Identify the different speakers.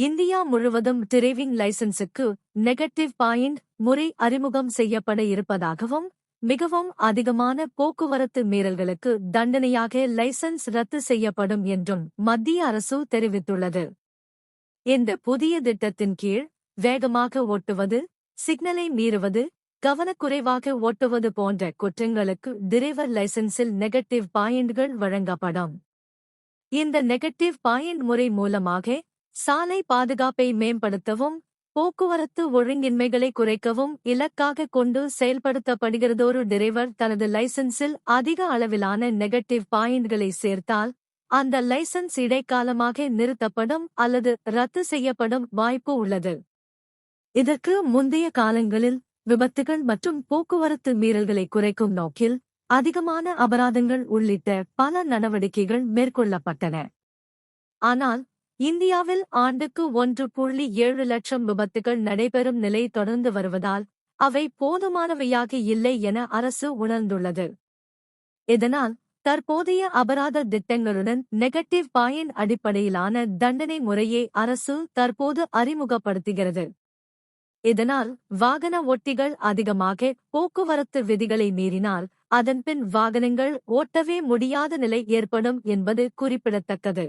Speaker 1: India முழுவதும் driving லைசன்ஸுக்கு negative point முறை அறிமுகம் செய்யப்பட இருப்பதாகவும் மிகவும் அதிகமான போக்குவரத்து மீறல்களுக்கு தண்டனையாக லைசன்ஸ் ரத்து செய்யப்படும் என்றும் மத்திய அரசு தெரிவித்துள்ளது. இந்த புதிய திட்டத்தின் கீழ் வேகமாக ஓட்டுவது சிக்னலை மீறுவது கவனக்குறைவாக ஓட்டுவது போன்ற குற்றங்களுக்கு டிரைவர் லைசன்ஸில் நெகட்டிவ் பாயிண்ட்கள் வழங்கப்படும். இந்த நெகட்டிவ் பாயிண்ட் முறை மூலமாக சாலை பாதுகாப்பை மேம்படுத்தவும் போக்குவரத்து ஒழுங்கின்மைகளை குறைக்கவும் இலக்காக கொண்டு செயல்படுத்தப்படுகிறதொரு டிரைவர் தனது லைசன்ஸில் அதிக அளவிலான நெகட்டிவ் பாயிண்ட்களை சேர்த்தால் அந்த லைசன்ஸ் இடைக்காலமாக நிறுத்தப்படும் அல்லது ரத்து செய்யப்படும் வாய்ப்பு உள்ளது. இதற்கு முந்தைய காலங்களில் விபத்துகள் மற்றும் போக்குவரத்து மீறல்களை குறைக்கும் நோக்கில் அதிகமான அபராதங்கள் உள்ளிட்ட பல நடவடிக்கைகள் மேற்கொள்ளப்பட்டன. ஆனால் இந்தியாவில் ஆண்டுக்கு ஒன்று புள்ளி ஏழு லட்சம் விபத்துகள் நடைபெறும் நிலை தொடர்ந்து வருவதால் அவை போதுமானவையாக இல்லை என அரசு உணர்ந்துள்ளது. இதனால் தற்போதைய அபராத திட்டங்களுடன் நெகட்டிவ் பாயின் அடிப்படையிலான தண்டனை முறையை அரசு தற்போது அறிமுகப்படுத்துகிறது. இதனால் வாகன ஒட்டிகள் அதிகமாக போக்குவரத்து விதிகளை மீறினால் அதன்பின் வாகனங்கள் ஓட்டவே முடியாத நிலை ஏற்படும் என்பது குறிப்பிடத்தக்கது.